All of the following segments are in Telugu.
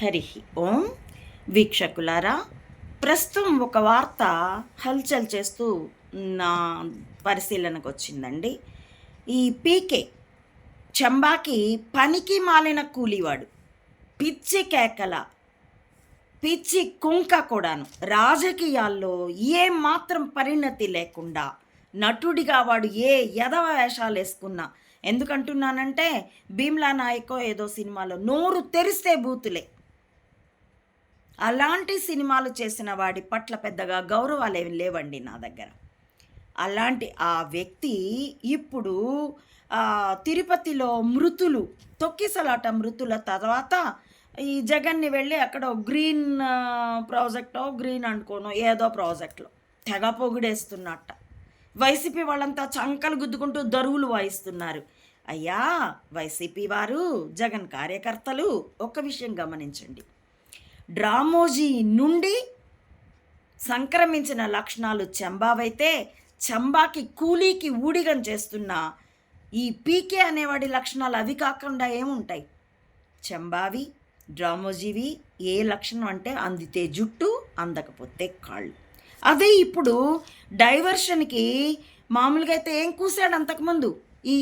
హరి ఓం వీక్షకులారా ప్రస్తుతం ఒక వార్త హల్చల్ చేస్తూ నా పరిశీలనకు వచ్చిందండి ఈ పీకే చంబాకి పనికి మాలిన కూలివాడు పిచ్చి కేకల పిచ్చి కుంక కూడాను. రాజకీయాల్లో ఏ మాత్రం పరిణతి లేకుండా నటుడిగా వాడు ఏ యదవ వేషాలు వేసుకున్నా ఎందుకంటున్నానంటే భీమ్లా నాయకో ఏదో సినిమాలో నోరు తెరిస్తే బూతులే. అలాంటి సినిమాలు చేసిన వాడి పట్ల పెద్దగా గౌరవాలు ఏమి లేవండి నా దగ్గర. అలాంటి ఆ వ్యక్తి ఇప్పుడు తిరుపతిలో మృతులు తొక్కిసలాట మృతుల తర్వాత ఈ జగన్ని వెళ్ళి అక్కడ గ్రీన్ ప్రాజెక్టో గ్రీన్ అనుకోను ఏదో ప్రాజెక్ట్లో తెగ పొగిడేస్తున్నట్ట. వైసీపీ వాళ్ళంతా చంకలు గుద్దుకుంటూ దరువులు వాయిస్తున్నారు. అయ్యా వైసీపీ వారు జగన్ కార్యకర్తలు ఒక విషయం గమనించండి. డ్రామోజీ నుండి సంక్రమించిన లక్షణాలు చెంబావైతే చెంబాకి కూలీకి ఊడిగం చేస్తున్న ఈ పీకే అనేవాడి లక్షణాలు అవి కాకుండా ఏముంటాయి? చెంబావి డ్రామోజీవి ఏ లక్షణం అంటే అందితే జుట్టు అందకపోతే కాళ్ళు. అదే ఇప్పుడు డైవర్షన్కి మామూలుగా అయితే ఏం కూసాడు అంతకుముందు? ఈ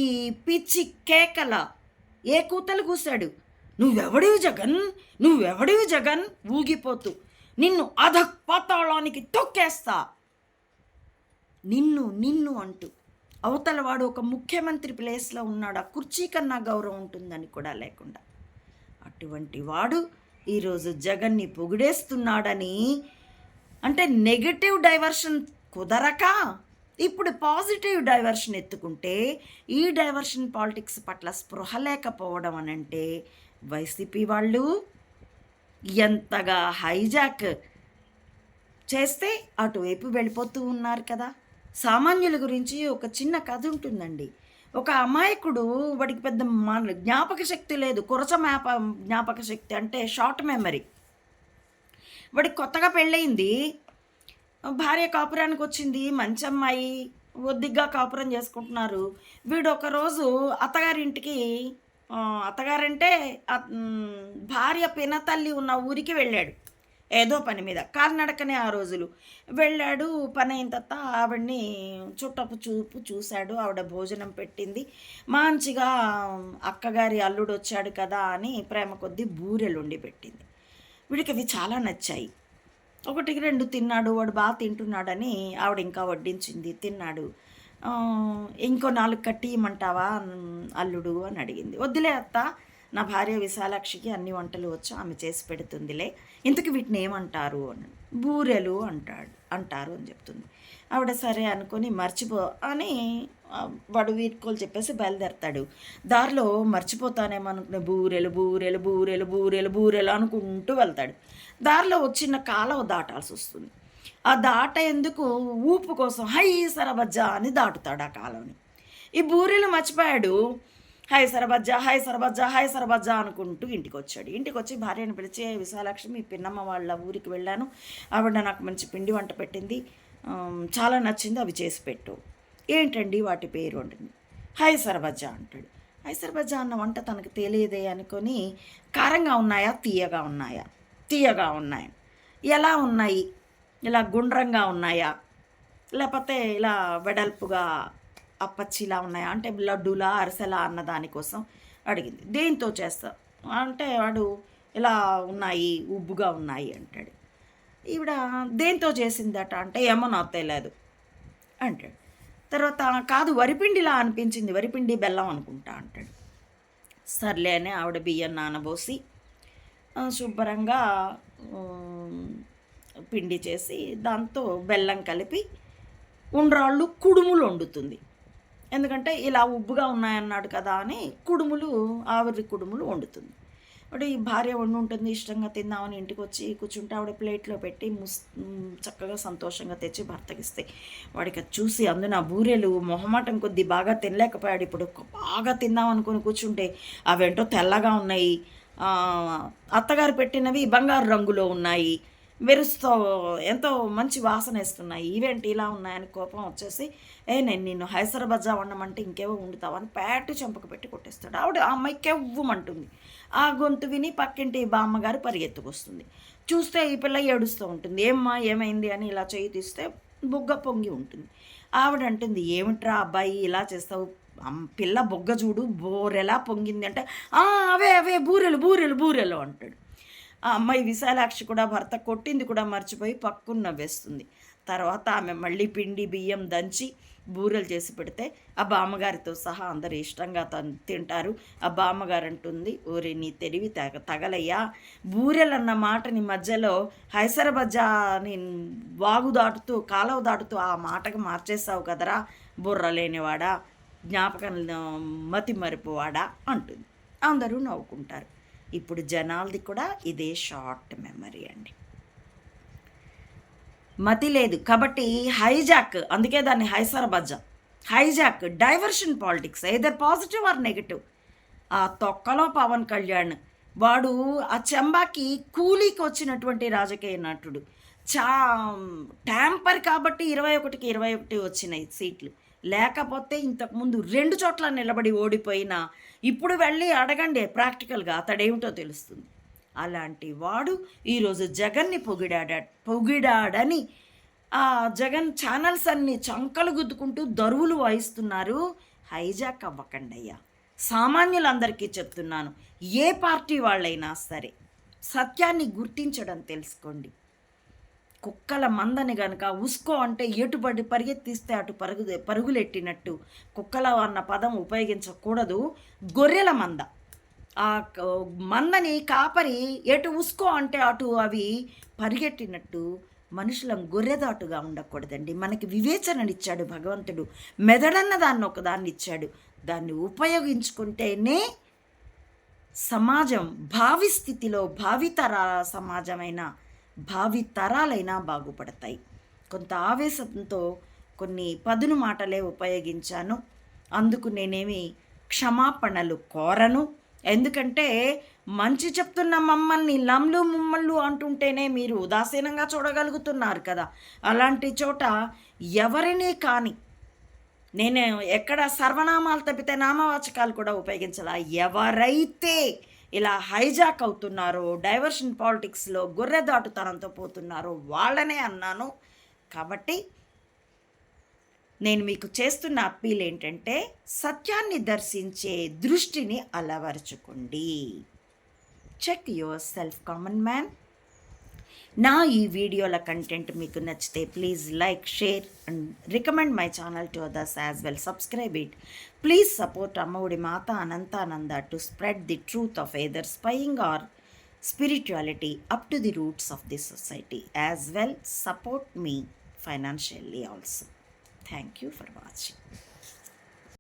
పిచ్చి కేకల. ఏ కూతలు కూసాడు నువ్వెవడివి జగన్? నువ్వెవడివి జగన్? ఊగిపోతూ. నిన్ను అధపాతాళానికి తొక్కేస్తా. నిన్ను నిన్ను అంటూ. అవతల వాడు ఒక ముఖ్యమంత్రి ప్లేస్లో ఉన్నాడు. ఆ కుర్చీ కన్నా గౌరవం ఉంటుందని కూడా లేకుండా. అటువంటి వాడు ఈరోజు జగన్ని పొగిడేస్తున్నాడని అంటే నెగటివ్ డైవర్షన్ కుదరక ఇప్పుడు పాజిటివ్ డైవర్షన్ ఎత్తుకుంటే ఈ డైవర్షన్ పాలిటిక్స్ పట్ల స్పృహ లేకపోవడం అని అంటే వైసీపీ వాళ్ళు ఎంతగా హైజాక్ చేస్తే అటువైపు వెళ్ళిపోతూ ఉన్నారు కదా. సామాన్యుల గురించి ఒక చిన్న కథ ఉంటుందండి. ఒక అమాయకుడు వాడికి పెద్ద మన జ్ఞాపక శక్తి లేదు. కురచ మ్యాప జ్ఞాపక శక్తి అంటే షార్ట్ మెమరీ. వాడికి కొత్తగా పెళ్ళయింది. భార్య కాపురానికి వచ్చింది మంచి అమ్మాయి ఒద్దిగ్గా కాపురం చేసుకుంటున్నారు. వీడు ఒకరోజు అత్తగారింటికి అత్తగారంటే భార్య పినతల్లి ఉన్న ఊరికి వెళ్ళాడు. ఏదో పని మీద కాలినడకనే ఆ రోజులు. వెళ్ళాడు పని అయిన తర్వాత ఆవిడ్ని చుట్టపు చూపు చూశాడు. ఆవిడ భోజనం పెట్టింది. మంచిగా అక్కగారి అల్లుడు వచ్చాడు కదా అని ప్రేమ కొద్దీ బూరెలు వండి పెట్టింది. వీడికి అవి చాలా నచ్చాయి. ఒకటికి రెండు తిన్నాడు వాడు బాగా తింటున్నాడని ఆవిడ ఇంకా వడ్డించింది. తిన్నాడు. ఇంకో నాలుగు కట్టి ఇమ్మంటావా? అల్లుడు అని అడిగింది. వద్దులే అత్త నా భార్య విశాలాక్షికి అన్ని వంటలు వచ్చు ఆమె చేసి పెడుతుందిలే. ఇంతకు వీటిని ఏమంటారు? అని. బూరెలు అంటాడు అంటారు అని చెప్తుంది. ఆవిడ సరే అనుకొని మర్చిపో అని వాడు వీడ్కోలు చెప్పేసి బయలుదేరతాడు. దారిలో మర్చిపోతానేమో అనుకునే బూరెలు బూరెలు బూరెలు బూరెలు బూరెలు అనుకుంటూ వెళ్తాడు. దారిలో వచ్చిన కాలం దాటాల్సి వస్తుంది. ఆ దాట ఎందుకు? ఊపు కోసం. హై సరబజ్జా అని దాటుతాడు ఆ కాలంని ఈ బూరెలు మర్చిపోయాడు. హై సరబజ్జా హై సరబజ్జా హై సరబజ్జా అనుకుంటూ ఇంటికి వచ్చాడు ఇంటికి వచ్చి భార్యను పిలిచి విశాలక్ష్మి విశాలాక్షి మీ పిన్నమ్మ వాళ్ళ ఊరికి వెళ్ళాను. ఆవిడ నాకు మంచి పిండి వంట పెట్టింది. చాలా నచ్చింది అవి చేసి పెట్టు. ఏంటండి వాటి పేరు? అంటుంది. హై సరబజ్జా అంటాడు. హై సరబజ్జా అన్న వంట తనకు తెలియదే అనుకొని కారంగా ఉన్నాయా? తీయగా ఉన్నాయా? తీయగా ఉన్నాయి. ఎలా ఉన్నాయి? ఇలా గుండ్రంగా ఉన్నాయా? లేకపోతే ఇలా వెడల్పుగా అప్పచ్చిలా ఉన్నాయా? అంటే లడ్డూలా అరిసెలా అన్న దానికోసం అడిగింది. దేంతో చేస్తా? అంటే వాడు ఇలా ఉన్నాయి ఉబ్బుగా ఉన్నాయి అంటాడు. ఈవిడ దేంతో చేసిందట అంటే ఏమో నాకు తెలియదు అంటాడు. తర్వాత కాదు వరిపిండిలా అనిపించింది. వరిపిండి బెల్లం అనుకుంటా అంటాడు. సర్లే అని ఆవిడ బియ్యం నానబోసి శుభ్రంగా పిండి చేసి దాంతో బెల్లం కలిపి ఉండ్రాళ్ళు కుడుములు వండుతుంది. ఎందుకంటే ఇలా ఉబ్బుగా ఉన్నాయన్నాడు కదా అని కుడుములు ఆవిరి కుడుములు వండుతుంది. వాడు ఈ భార్య వండు ఉంటుంది ఇష్టంగా తిందామని ఇంటికి వచ్చి కూర్చుంటే ఆవిడ ప్లేట్లో పెట్టి ముస్ చక్కగా సంతోషంగా తెచ్చి భర్తకిస్తే వాడికి చూసి అందున బూరెలు మొహమాటం కొద్దీ బాగా తినలేకపోయాడు. ఇప్పుడు బాగా తిందాం అనుకుని కూర్చుంటే అవేంటో తెల్లగా ఉన్నాయి. అత్తగారు పెట్టినవి బంగారు రంగులో ఉన్నాయి. మెరుస్తూ ఎంతో మంచి వాసన వేస్తున్నాయి. ఈవెంట్ ఇలా ఉన్నాయని కోపం వచ్చేసి ఏ నేను నిన్ను హైసరబజ్జా వండమంటే ఇంకేవో వండుతావని ప్యాటు చెంపకు పెట్టి కొట్టేస్తాడు. ఆవిడ ఆ అమ్మాయి కెవ్వమంటుంది ఆ గొంతు విని పక్కింటి బామ్మగారు పరిగెత్తుకొస్తుంది. చూస్తే ఈ పిల్ల ఏడుస్తూ ఉంటుంది. ఏమ్మా ఏమైంది? అని ఇలా చేయి తీస్తే బుగ్గ పొంగి ఉంటుంది. ఆవిడ అంటుంది ఏమిట్రా అబ్బాయి ఇలా చేస్తావు? పిల్ల బొగ్గ చూడు బోరెలా పొంగింది అంటే అవే అవే బూరెలు బూరెలు బూరెలు అంటాడు. ఆ అమ్మాయి విశాలాక్షి కూడా భర్త కొట్టింది కూడా మర్చిపోయి పక్కున నవ్వేస్తుంది తర్వాత ఆమె మళ్ళీ పిండి బియ్యం దంచి బూరెలు చేసి పెడితే ఆ బామ్మగారితో సహా అందరు ఇష్టంగా తన్ తింటారు. ఆ బామ్మగారు అంటుంది ఓరే నీ తెలివి తగ తగలయ్యా. బూరెలు అన్న మాటని మధ్యలో హైసరబజా అని వాగు దాటుతూ కాలువ దాటుతూ ఆ మాటకు మార్చేస్తావు కదరా బుర్ర లేనివాడా జ్ఞాపకం మతి మరిపోవాడా అంటుంది. అందరూ నవ్వుకుంటారు. ఇప్పుడు జనాలది కూడా ఇదే షార్ట్ మెమరీ అండి. మతి లేదు. కాబట్టి హైజాక్ అందుకే దాన్ని హైసరబజ్జం. Hijack diversion politics either positive or negative ఆ తొక్కలో పవన్ కళ్యాణ్ వాడు ఆ చెంబాకి కూలీకి వచ్చినటువంటి రాజకీయ నటుడు. చా ట్యాంపర్ కాబట్టి ఇరవై ఒకటికి ఇరవై ఒకటి వచ్చినాయి సీట్లు. లేకపోతే ఇంతకుముందు రెండు చోట్ల నిలబడి ఓడిపోయిన ఇప్పుడు వెళ్ళి అడగండి ప్రాక్టికల్గా అతడేమిటో తెలుస్తుంది. అలాంటి వాడు ఈరోజు జగన్ని పొగిడాడ పొగిడాడని ఆ జగన్ ఛానల్స్ అన్ని చంకలు గుద్దుకుంటూ దరువులు వాయిస్తున్నారు. హైజాక్ అవ్వకండి అయ్యా. సామాన్యులందరికీ చెప్తున్నాను ఏ పార్టీ వాళ్ళైనా సరే సత్యాన్ని గుర్తించడం తెలుసుకోండి. కుక్కల మందని గనక ఉస్కో అంటే ఎటుబడి పరిగెత్తిస్తే అటు పరుగు పరుగులెట్టినట్టు. కుక్కల అన్న పదం ఉపయోగించకూడదు. గొర్రెల మంద. ఆ మందని కాపరి ఎటు ఉస్కో అంటే అటు అవి పరిగెట్టినట్టు మనుషులం గొర్రెదాటుగా ఉండకూడదండి. మనకి వివేచననిచ్చాడు భగవంతుడు. మెదడన్న దాన్ని ఒకదాన్ని ఇచ్చాడు. దాన్ని ఉపయోగించుకుంటేనే సమాజం భావి స్థితిలో భావితర సమాజమైన భావి తరాలైనా బాగుపడతాయి. కొంత ఆవేశంతో కొన్ని పదును మాటలే ఉపయోగించాను. అందుకు నేనేమి క్షమాపణలు కోరను? ఎందుకంటే మంచి చెప్తున్న మమ్మల్ని లమ్లు ముమ్మళ్ళు అంటుంటేనే మీరు ఉదాసీనంగా చూడగలుగుతున్నారు కదా. అలాంటి చోట ఎవరినీ కాని నేను ఎక్కడ సర్వనామాలు తప్పితే నామవాచకాలు కూడా ఉపయోగించాల. ఎవరైతే ఇలా హైజాక్ అవుతున్నారో డైవర్షన్ పాలిటిక్స్లో గొర్రెదాటుతనంతో పోతున్నారో వాళ్ళనే అన్నాను. కాబట్టి నేను మీకు చేస్తున్న అప్పీల్ ఏంటంటే సత్యాన్ని దర్శించే దృష్టిని అలవరుచుకోండి. Check yourself common man నా ఈ వీడియోల కంటెంట్ మీకు నచ్చితే please like share and recommend my channel to others as well subscribe it please support Ammavodi Mata Anantananda to spread the truth of either spying or spirituality up to the roots of the society as well support me financially also thank you for watching